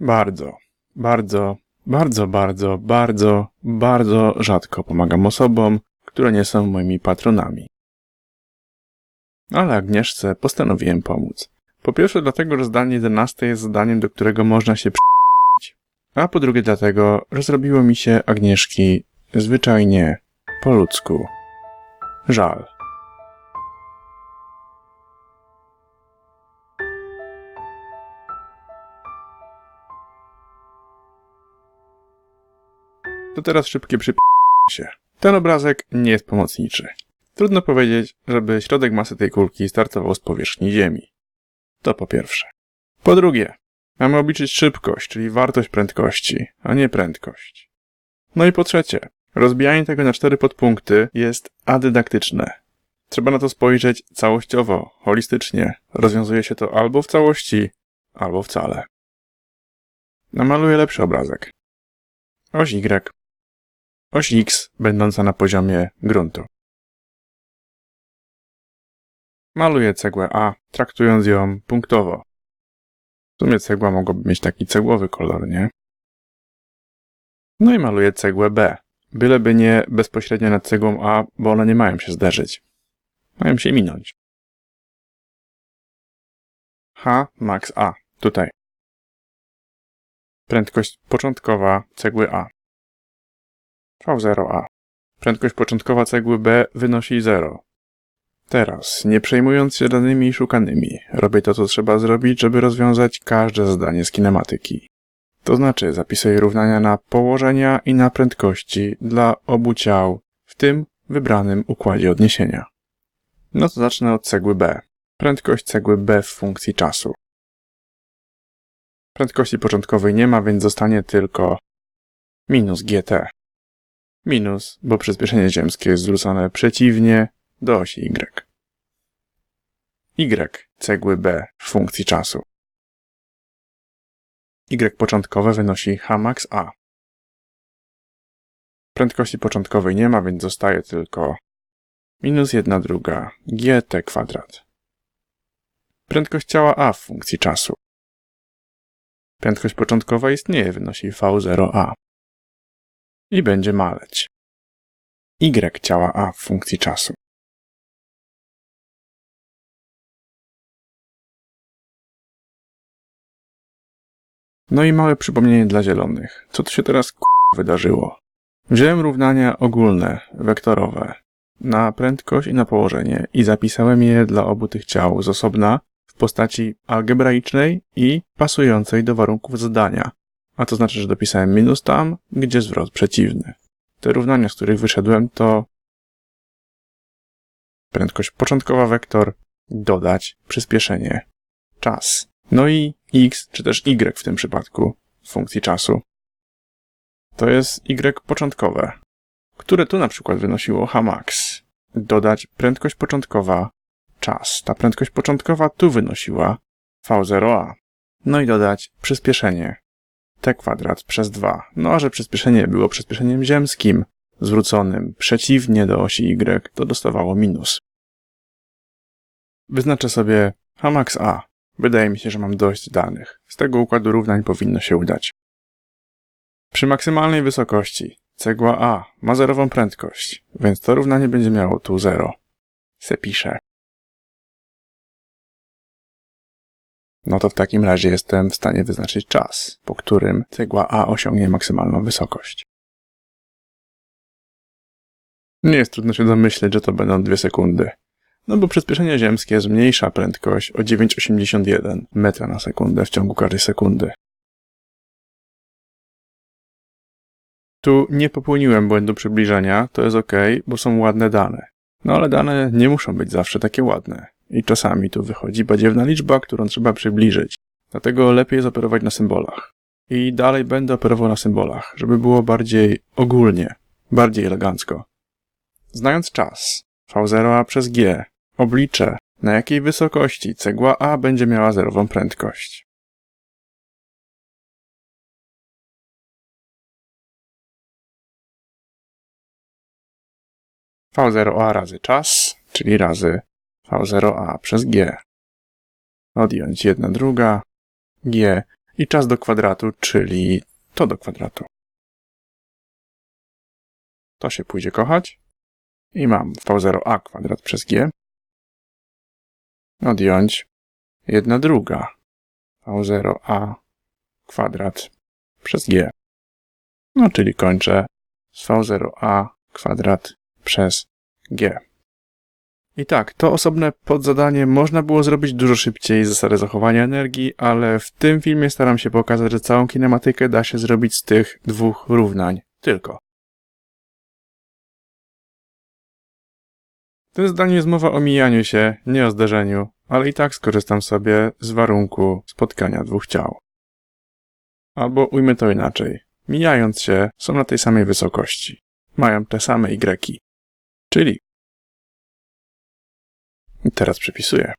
Bardzo, bardzo, bardzo, bardzo, bardzo, bardzo rzadko pomagam osobom, które nie są moimi patronami. Ale Agnieszce postanowiłem pomóc. Po pierwsze dlatego, że zdanie 11 jest zdaniem, do którego można się przy***ć. A po drugie dlatego, że zrobiło mi się Agnieszki zwyczajnie po ludzku. Żal. To teraz szybkie przyp... się. Ten obrazek nie jest pomocniczy. Trudno powiedzieć, żeby środek masy tej kulki startował z powierzchni Ziemi. To po pierwsze. Po drugie, mamy obliczyć szybkość, czyli wartość prędkości, a nie prędkość. No i po trzecie, rozbijanie tego na cztery podpunkty jest adydaktyczne. Trzeba na to spojrzeć całościowo, holistycznie. Rozwiązuje się to albo w całości, albo wcale. Namaluję lepszy obrazek. Oś Y. Oś X będąca na poziomie gruntu. Maluję cegłę A, traktując ją punktowo. W sumie cegła mogłaby mieć taki cegłowy kolor, nie? No i maluję cegłę B. Byleby nie bezpośrednio nad cegłą A, bo one nie mają się zderzyć. Mają się minąć. H max A. Tutaj. Prędkość początkowa cegły A. V0A. Prędkość początkowa cegły B wynosi 0. Teraz, nie przejmując się danymi szukanymi, robię to, co trzeba zrobić, żeby rozwiązać każde zadanie z kinematyki. To znaczy, zapisuję równania na położenia i na prędkości dla obu ciał w tym wybranym układzie odniesienia. No to zacznę od cegły B. Prędkość cegły B w funkcji czasu. Prędkości początkowej nie ma, więc zostanie tylko minus gt. Minus, bo przyspieszenie ziemskie jest zwrócone przeciwnie do osi y. y cegły B w funkcji czasu. y początkowe wynosi h max a. Prędkości początkowej nie ma, więc zostaje tylko minus 1 druga gt kwadrat. Prędkość ciała a w funkcji czasu. Prędkość początkowa istnieje, wynosi v0a. I będzie maleć. y ciała a w funkcji czasu. No i małe przypomnienie dla zielonych. Co tu się teraz wydarzyło? Wziąłem równania ogólne, wektorowe, na prędkość i na położenie i zapisałem je dla obu tych ciał z osobna w postaci algebraicznej i pasującej do warunków zadania. A to znaczy, że dopisałem minus tam, gdzie zwrot przeciwny. Te równania, z których wyszedłem, to prędkość początkowa wektor, dodać przyspieszenie, czas. No i x, czy też y w tym przypadku, funkcji czasu. To jest y początkowe, które tu na przykład wynosiło hmax. Dodać prędkość początkowa, czas. Ta prędkość początkowa tu wynosiła v0a. No i dodać przyspieszenie, t kwadrat przez 2. No a że przyspieszenie było przyspieszeniem ziemskim, zwróconym przeciwnie do osi y, to dostawało minus. Wyznaczę sobie hmax a Wydaje mi się, że mam dość danych. Z tego układu równań powinno się udać. Przy maksymalnej wysokości cegła A ma zerową prędkość, więc to równanie będzie miało tu 0. Se piszę. No to w takim razie jestem w stanie wyznaczyć czas, po którym cegła A osiągnie maksymalną wysokość. Nie jest trudno się domyśleć, że to będą dwie sekundy. No bo przyspieszenie ziemskie zmniejsza prędkość o 9,81 metra na sekundę w ciągu każdej sekundy. Tu nie popełniłem błędu przybliżenia, to jest ok, bo są ładne dane. No ale dane nie muszą być zawsze takie ładne. I czasami tu wychodzi badziewna liczba, którą trzeba przybliżyć. Dlatego lepiej jest operować na symbolach. I dalej będę operował na symbolach, żeby było bardziej ogólnie, bardziej elegancko. Znając czas, V0a przez G Obliczę, na jakiej wysokości cegła A będzie miała zerową prędkość. V0A razy czas, czyli razy V0A przez G. Odjąć jedna druga, G i czas do kwadratu, czyli to do kwadratu. To się pójdzie kochać. I mam v0a kwadrat przez g. Odjąć 1 druga v0a kwadrat przez g. No, czyli kończę z v0a kwadrat przez g. I tak, to osobne podzadanie można było zrobić dużo szybciej z zasady zachowania energii, ale w tym filmie staram się pokazać, że całą kinematykę da się zrobić z tych dwóch równań. Tylko. W tym zdaniu jest mowa o mijaniu się, nie o zderzeniu, ale i tak skorzystam sobie z warunku spotkania dwóch ciał. Albo ujmę to inaczej. Mijając się, są na tej samej wysokości. Mają te same y. Czyli. Teraz przepisuję.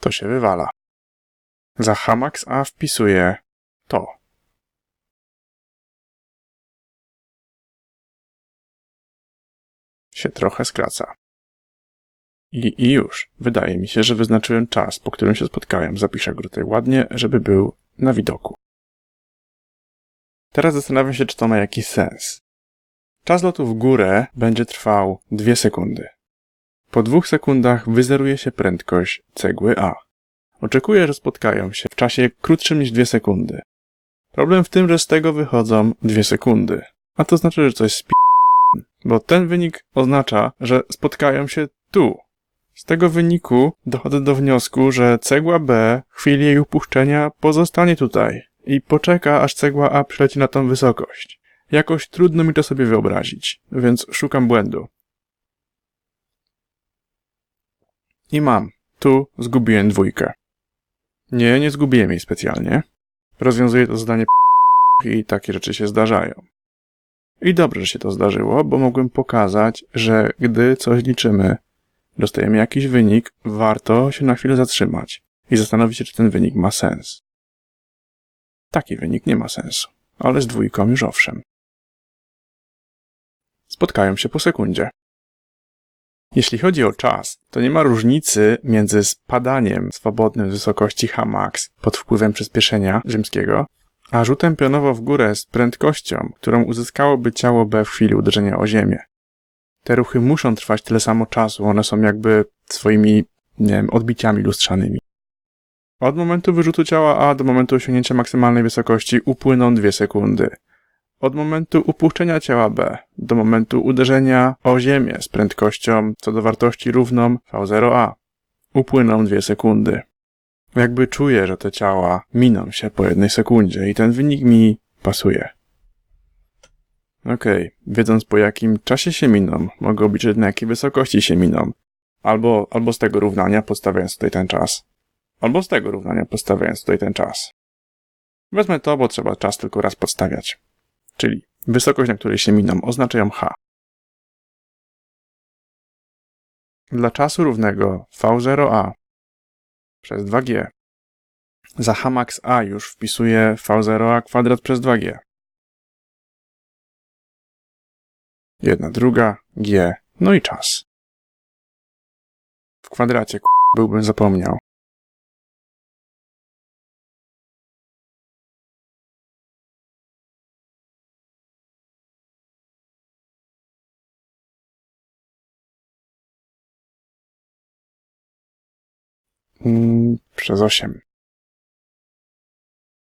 To się wywala. Za Hamax A wpisuję to. Się trochę skraca. I, I już. Wydaje mi się, że wyznaczyłem czas, po którym się spotkałem. Zapiszę go tutaj ładnie, żeby był na widoku. Teraz zastanawiam się, czy to ma jakiś sens. Czas lotu w górę będzie trwał 2 sekundy. Po dwóch sekundach wyzeruje się prędkość cegły A. Oczekuję, że spotkają się w czasie krótszym niż 2 sekundy. Problem w tym, że z tego wychodzą 2 sekundy. A to znaczy, że coś spi... Bo ten wynik oznacza, że spotkają się tu, z tego wyniku dochodzę do wniosku, że cegła B w chwili jej upuszczenia pozostanie tutaj i poczeka, aż cegła A przyleci na tą wysokość. Jakoś trudno mi to sobie wyobrazić, więc szukam błędu. I mam. Tu zgubiłem dwójkę. Nie, nie zgubiłem jej specjalnie. Rozwiązuję to zadanie i takie rzeczy się zdarzają. I dobrze, że się to zdarzyło, bo mogłem pokazać, że gdy coś liczymy, dostajemy jakiś wynik, warto się na chwilę zatrzymać i zastanowić się, czy ten wynik ma sens. Taki wynik nie ma sensu, ale z dwójką już owszem. Spotkają się po sekundzie. Jeśli chodzi o czas, to nie ma różnicy między spadaniem swobodnym z wysokości Hmax pod wpływem przyspieszenia rzymskiego, a rzutem pionowo w górę z prędkością, którą uzyskałoby ciało B w chwili uderzenia o ziemię te ruchy muszą trwać tyle samo czasu, one są jakby swoimi, nie wiem, odbiciami lustrzanymi. Od momentu wyrzutu ciała A do momentu osiągnięcia maksymalnej wysokości upłyną 2 sekundy. Od momentu upuszczenia ciała B do momentu uderzenia o ziemię z prędkością co do wartości równą V0A upłyną 2 sekundy. Jakby czuję, że te ciała miną się po jednej sekundzie i ten wynik mi pasuje. Okej, okay. wiedząc po jakim czasie się miną, mogę obliczyć na jakiej wysokości się miną. Albo, albo z tego równania podstawiając tutaj ten czas. Albo z tego równania podstawiając tutaj ten czas. Wezmę to, bo trzeba czas tylko raz podstawiać. Czyli wysokość, na której się miną, oznaczają h. Dla czasu równego v0a przez 2g za h max a już wpisuję v0a kwadrat przez 2g. Jedna druga, G, no i czas. W kwadracie, byłbym zapomniał. Przez 8.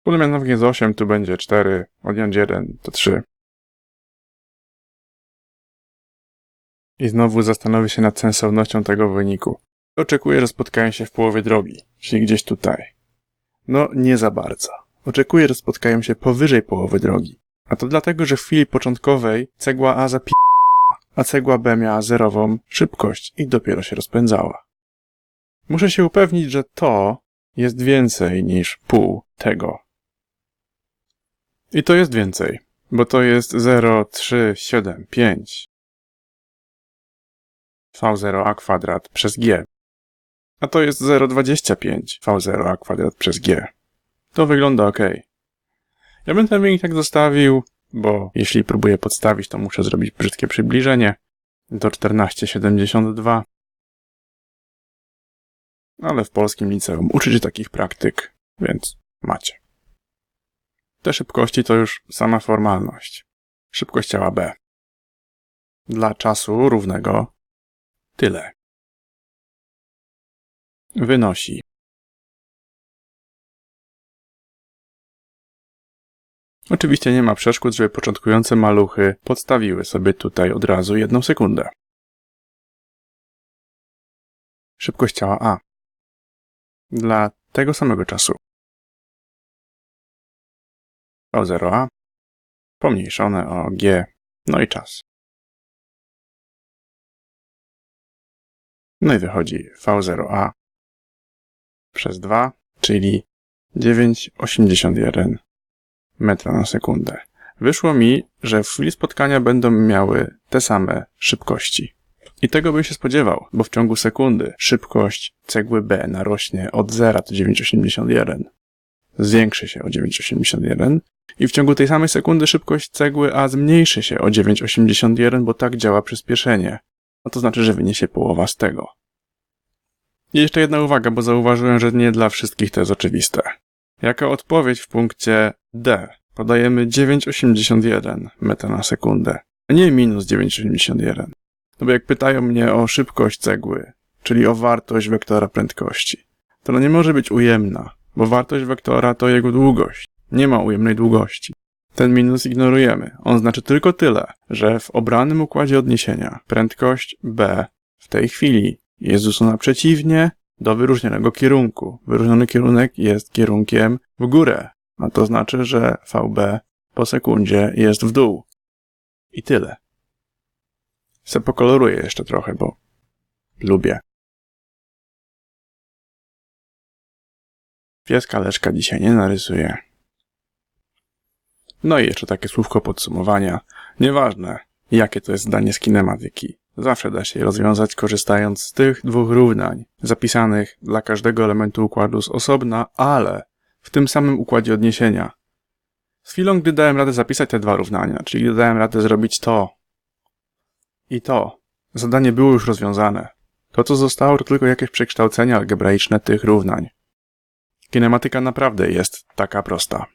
Potem w G z 8 tu będzie 4, odjąć 1 to 3. I znowu zastanowię się nad sensownością tego wyniku. Oczekuję, że spotkają się w połowie drogi, czyli gdzieś tutaj. No, nie za bardzo. Oczekuję, że spotkają się powyżej połowy drogi. A to dlatego, że w chwili początkowej cegła A zapi... a cegła B miała zerową szybkość i dopiero się rozpędzała. Muszę się upewnić, że to jest więcej niż pół tego. I to jest więcej, bo to jest 0,375 v0a kwadrat przez g. A to jest 0,25 v0a kwadrat przez g. To wygląda ok. Ja bym ten wynik tak zostawił, bo jeśli próbuję podstawić, to muszę zrobić brzydkie przybliżenie do 14,72. Ale w polskim liceum uczycie takich praktyk, więc macie. Te szybkości to już sama formalność. Szybkość ciała B. Dla czasu równego tyle. Wynosi. Oczywiście nie ma przeszkód, żeby początkujące maluchy podstawiły sobie tutaj od razu jedną sekundę. Szybkość ciała A. Dla tego samego czasu. O0A pomniejszone o G, no i czas. No i wychodzi V0A przez 2, czyli 9,81 metra na sekundę. Wyszło mi, że w chwili spotkania będą miały te same szybkości. I tego bym się spodziewał, bo w ciągu sekundy szybkość cegły B narośnie od 0 do 9,81. Zwiększy się o 9,81 i w ciągu tej samej sekundy szybkość cegły A zmniejszy się o 9,81, bo tak działa przyspieszenie. No to znaczy, że wyniesie połowa z tego. I jeszcze jedna uwaga, bo zauważyłem, że nie dla wszystkich to jest oczywiste. Jako odpowiedź w punkcie D podajemy 9,81 metra na sekundę, a nie minus 9,81. No bo jak pytają mnie o szybkość cegły, czyli o wartość wektora prędkości, to ona nie może być ujemna, bo wartość wektora to jego długość. Nie ma ujemnej długości. Ten minus ignorujemy. On znaczy tylko tyle, że w obranym układzie odniesienia prędkość b w tej chwili jest usuwana przeciwnie do wyróżnionego kierunku. Wyróżniony kierunek jest kierunkiem w górę, a to znaczy, że VB po sekundzie jest w dół. I tyle. Se pokoloruję jeszcze trochę, bo lubię. Pieska Leszka dzisiaj nie narysuję. No i jeszcze takie słówko podsumowania. Nieważne, jakie to jest zdanie z kinematyki. Zawsze da się je rozwiązać korzystając z tych dwóch równań, zapisanych dla każdego elementu układu z osobna, ale w tym samym układzie odniesienia. Z chwilą, gdy dałem radę zapisać te dwa równania, czyli gdy dałem radę zrobić to i to, zadanie było już rozwiązane. To, co zostało, to tylko jakieś przekształcenia algebraiczne tych równań. Kinematyka naprawdę jest taka prosta.